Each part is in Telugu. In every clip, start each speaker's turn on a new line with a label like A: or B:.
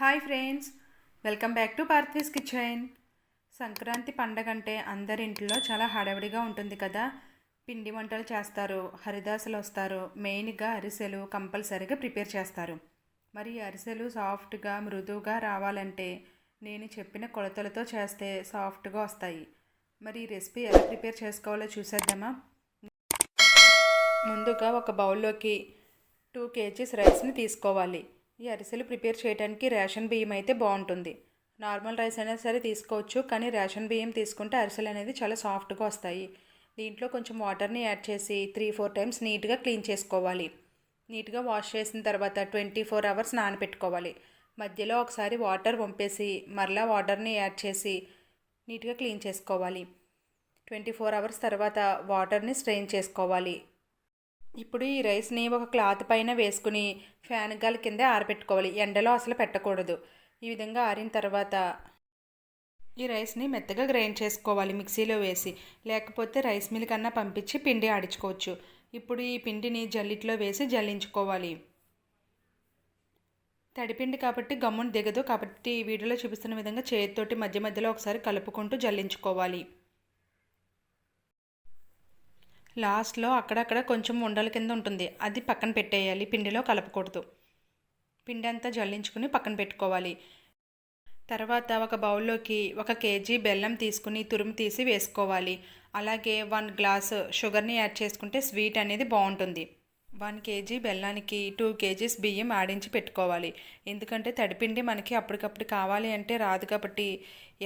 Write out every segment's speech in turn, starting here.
A: Hi friends welcome back to Parthi's kitchen. Sankranti పండగ అంటే అందరి ఇంట్లో చాలా హడావిడిగా ఉంటుంది కదా. పిండి వంటలు చేస్తారు హరిదాసులు వస్తారు మెయిన్గా అరిసెలు కంపల్సరీగా ప్రిపేర్ చేస్తారు. మరి అరిసెలు సాఫ్ట్గా మృదువుగా రావాలంటే నేను చెప్పిన కొలతలతో చేస్తే సాఫ్ట్గా వస్తాయి. మరి ఈ రెసిపీ ఎలా ప్రిపేర్ చేసుకోవాలో చూసేద్దామా? ముందుగా ఒక బౌల్లోకి టూ కేజీస్ రైస్ని తీసుకోవాలి. ఈ అరిసెలు ప్రిపేర్ చేయడానికి రేషన్ బియ్యం అయితే బాగుంటుంది. నార్మల్ రైస్ అయినా సరే తీసుకోవచ్చు కానీ రేషన్ బియ్యం తీసుకుంటే అరిసెలు అనేది చాలా సాఫ్ట్గా వస్తాయి. దీంట్లో కొంచెం వాటర్ని యాడ్ చేసి త్రీ ఫోర్ టైమ్స్ నీట్గా క్లీన్ చేసుకోవాలి. నీట్గా వాష్ చేసిన తర్వాత ట్వంటీ ఫోర్ అవర్స్ నానబెట్టుకోవాలి మధ్యలో ఒకసారి వాటర్ పంపేసి మరలా వాటర్ని యాడ్ చేసి నీట్గా క్లీన్ చేసుకోవాలి. ట్వంటీ ఫోర్ అవర్స్ తర్వాత వాటర్ని స్ట్రెయిన్ చేసుకోవాలి. ఇప్పుడు ఈ రైస్ని ఒక క్లాత్ పైన వేసుకుని ఫ్యాన్ గాలి కింద ఆరబెట్టుకోవాలి. ఎండలో అసలు పెట్టకూడదు. ఈ విధంగా ఆరిన తర్వాత ఈ రైస్ని మెత్తగా గ్రైండ్ చేసుకోవాలి మిక్సీలో వేసి. లేకపోతే రైస్ మిల్ కన్నా పంపించి పిండి ఆడించుకోవచ్చు. ఇప్పుడు ఈ పిండిని జల్లిట్లో వేసి జల్లించుకోవాలి. తడిపిండి కాబట్టి గమ్మును దిగదు. కాబట్టి వీడియోలో చూపిస్తున్న విధంగా చేతితోటి మధ్య మధ్యలో ఒకసారి కలుపుకుంటూ జల్లించుకోవాలి. లాస్ట్లో అక్కడక్కడ కొంచెం ఉండల కింద ఉంటుంది. అది పక్కన పెట్టేయాలి. పిండిలో కలపకూడదు. పిండి అంతా జల్లించుకుని పక్కన పెట్టుకోవాలి. తర్వాత ఒక బౌల్లోకి ఒక కేజీ బెల్లం తీసుకుని తురుము తీసి వేసుకోవాలి. అలాగే వన్ గ్లాస్ షుగర్ని యాడ్ చేసుకుంటే స్వీట్ అనేది బాగుంటుంది. వన్ కేజీ బెల్లానికి టూ కేజీస్ బియ్యం ఆడించి పెట్టుకోవాలి. ఎందుకంటే తడిపిండి మనకి అప్పటికప్పుడు కావాలి అంటే రాదు కాబట్టి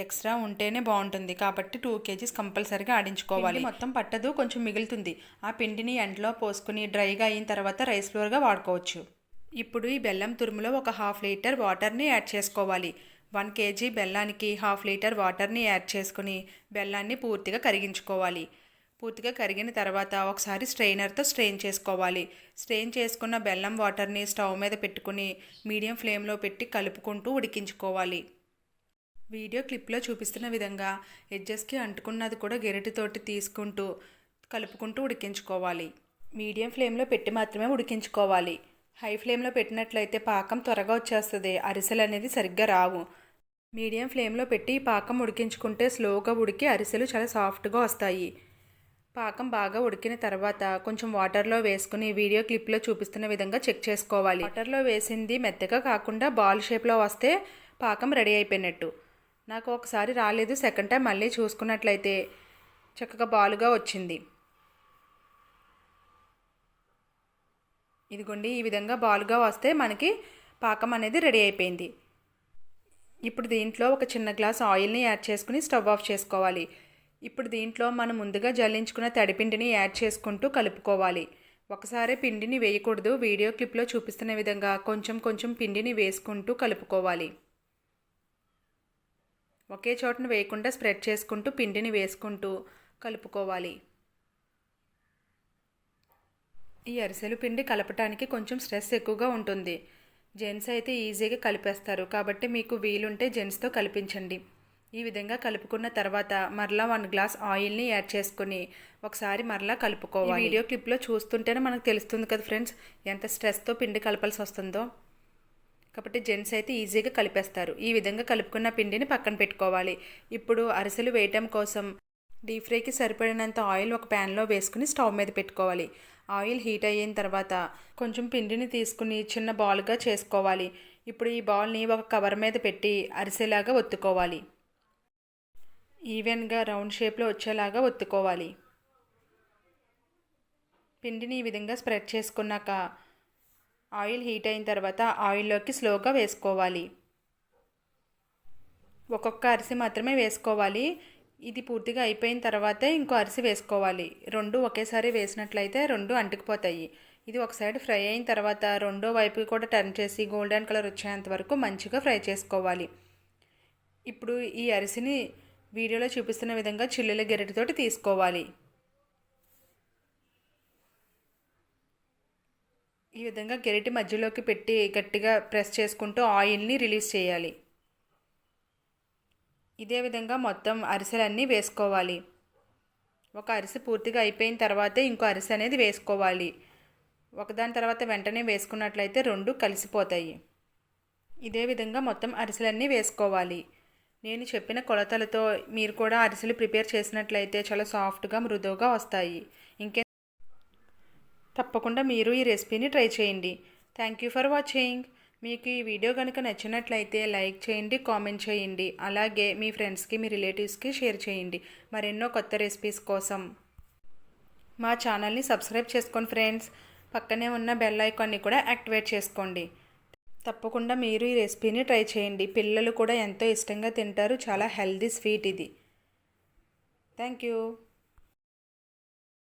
A: ఎక్స్ట్రా ఉంటేనే బాగుంటుంది. కాబట్టి టూ కేజీస్ కంపల్సరీగా ఆడించుకోవాలి. మొత్తం పట్టదు కొంచెం మిగులుతుంది. ఆ పిండిని ఎండలో పోసుకుని డ్రైగా అయిన తర్వాత రైస్ ఫ్లోర్గా వాడుకోవచ్చు. ఇప్పుడు ఈ బెల్లం తురుములో ఒక హాఫ్ లీటర్ వాటర్ని యాడ్ చేసుకోవాలి. వన్ కేజీ బెల్లానికి హాఫ్ లీటర్ వాటర్ని యాడ్ చేసుకుని బెల్లాన్ని పూర్తిగా కరిగించుకోవాలి. పూర్తిగా కరిగిన తర్వాత ఒకసారి స్ట్రెయినర్తో స్ట్రెయిన్ చేసుకోవాలి. స్ట్రెయిన్ చేసుకున్న బెల్లం వాటర్ని స్టవ్ మీద పెట్టుకుని మీడియం ఫ్లేమ్లో పెట్టి కలుపుకుంటూ ఉడికించుకోవాలి. వీడియో క్లిప్లో చూపిస్తున్న విధంగా ఎడ్జెస్కి అంటుకున్నది కూడా గెరటితోటి తీసుకుంటూ కలుపుకుంటూ ఉడికించుకోవాలి. మీడియం ఫ్లేమ్లో పెట్టి మాత్రమే ఉడికించుకోవాలి. హై ఫ్లేమ్లో పెట్టినట్లయితే పాకం త్వరగా వచ్చేస్తుంది. అరిసెలు అనేది సరిగ్గా రావు. మీడియం ఫ్లేమ్లో పెట్టి పాకం ఉడికించుకుంటే స్లోగా ఉడికి అరిసెలు చాలా సాఫ్ట్గా వస్తాయి. పాకం బాగా ఉడికిన తర్వాత కొంచెం వాటర్లో వేసుకుని వీడియో క్లిప్లో చూపిస్తున్న విధంగా చెక్ చేసుకోవాలి. వాటర్లో వేసింది మెత్తగా కాకుండా బాల్ షేప్లో వస్తే పాకం రెడీ అయిపోయినట్టు. నాకు ఒకసారి రాలేదు సెకండ్ టైం మళ్ళీ చూసుకున్నట్లయితే చక్కగా బాలుగా వచ్చింది. ఇదిగోండి ఈ విధంగా బాలుగా వస్తే మనకి పాకం అనేది రెడీ అయిపోయింది. ఇప్పుడు దీంట్లో ఒక చిన్న గ్లాస్ ఆయిల్ని యాడ్ చేసుకుని స్టవ్ ఆఫ్ చేసుకోవాలి. ఇప్పుడు దీంట్లో మనం ముందుగా జల్లించుకున్న తడిపిండిని యాడ్ చేసుకుంటూ కలుపుకోవాలి. ఒకసారి పిండిని వేయకూడదు. వీడియో క్లిప్లో చూపిస్తున్న విధంగా కొంచెం కొంచెం పిండిని వేసుకుంటూ కలుపుకోవాలి. ఒకే చోటను వేయకుండా స్ప్రెడ్ చేసుకుంటూ పిండిని వేసుకుంటూ కలుపుకోవాలి. ఈ అరిసెలు పిండి కలపటానికి కొంచెం స్ట్రెస్ ఎక్కువగా ఉంటుంది. జెంట్స్ అయితే ఈజీగా కలిపేస్తారు. కాబట్టి మీకు వీలుంటే జెంట్స్తో కల్పించండి. ఈ విధంగా కలుపుకున్న తర్వాత మరలా వన్ గ్లాస్ ఆయిల్ని యాడ్ చేసుకుని ఒకసారి మరలా కలుపుకోవాలి. వీడియో క్లిప్లో చూస్తుంటేనే మనకు తెలుస్తుంది కదా ఫ్రెండ్స్ ఎంత స్ట్రెస్తో పిండి కలపాల్సి వస్తుందో. కాబట్టి జెంట్స్ అయితే ఈజీగా కలిపేస్తారు. ఈ విధంగా కలుపుకున్న పిండిని పక్కన పెట్టుకోవాలి. ఇప్పుడు అరిసెలు వేయటం కోసం డీప్ ఫ్రైకి సరిపడినంత ఆయిల్ ఒక ప్యాన్లో వేసుకుని స్టవ్ మీద పెట్టుకోవాలి. ఆయిల్ హీట్ అయిన తర్వాత కొంచెం పిండిని తీసుకుని చిన్న బాల్గా చేసుకోవాలి. ఇప్పుడు ఈ బాల్ని ఒక కవర్ మీద పెట్టి అరిసెలాగా ఒత్తుకోవాలి. ఈవెన్గా రౌండ్ షేప్లో వచ్చేలాగా ఒత్తుకోవాలి. పిండిని ఈ విధంగా స్ప్రెడ్ చేసుకున్నాక ఆయిల్ హీట్ అయిన తర్వాత ఆయిల్లోకి స్లోగా వేసుకోవాలి. ఒక్కొక్క అరిసి మాత్రమే వేసుకోవాలి. ఇది పూర్తిగా అయిపోయిన తర్వాతే ఇంకో అరిసి వేసుకోవాలి. రెండు ఒకేసారి వేసినట్లయితే రెండు అంటుకుపోతాయి. ఇది ఒక సైడ్ ఫ్రై అయిన తర్వాత రెండో వైపు కూడా టర్న్ చేసి గోల్డెన్ కలర్ వచ్చేంత వరకు మంచిగా ఫ్రై చేసుకోవాలి. ఇప్పుడు ఈ అరిసిని వీడియోలో చూపిస్తున్న విధంగా చిల్లుల గెరటితోటి తీసుకోవాలి. ఈ విధంగా గెరటి మధ్యలోకి పెట్టి గట్టిగా ప్రెస్ చేసుకుంటూ ఆయిల్ని రిలీజ్ చేయాలి. ఇదే విధంగా మొత్తం అరిసెలన్నీ వేసుకోవాలి. ఒక అరిసె పూర్తిగా అయిపోయిన తర్వాతే ఇంకో అరిసె అనేది వేసుకోవాలి. ఒకదాని తర్వాత వెంటనే వేసుకున్నట్లయితే రెండు కలిసిపోతాయి. ఇదే విధంగా మొత్తం అరిసెలన్నీ వేసుకోవాలి. నేను చెప్పిన కొలతలతో మీరు కూడా అరిసెలు ప్రిపేర్ చేసినట్లయితే చాలా సాఫ్ట్గా మృదువుగా వస్తాయి. ఇంకే తప్పకుండా మీరు ఈ రెసిపీని ట్రై చేయండి. Thank you for watching. మీకు ఈ వీడియో కనుక నచ్చినట్లయితే లైక్ చేయండి కామెంట్ చేయండి. అలాగే మీ ఫ్రెండ్స్కి మీ రిలేటివ్స్కి షేర్ చేయండి. మరెన్నో కొత్త రెసిపీస్ కోసం మా ఛానల్ని సబ్స్క్రైబ్ చేసుకోండి ఫ్రెండ్స్. పక్కనే ఉన్న బెల్ ఐకాన్ని కూడా యాక్టివేట్ చేసుకోండి. తప్పకుండా మీరు ఈ రెసిపీని ట్రై చేయండి. పిల్లలు కూడా ఎంతో ఇష్టంగా తింటారు. చాలా హెల్దీ స్వీట్ ఇది. Thank you.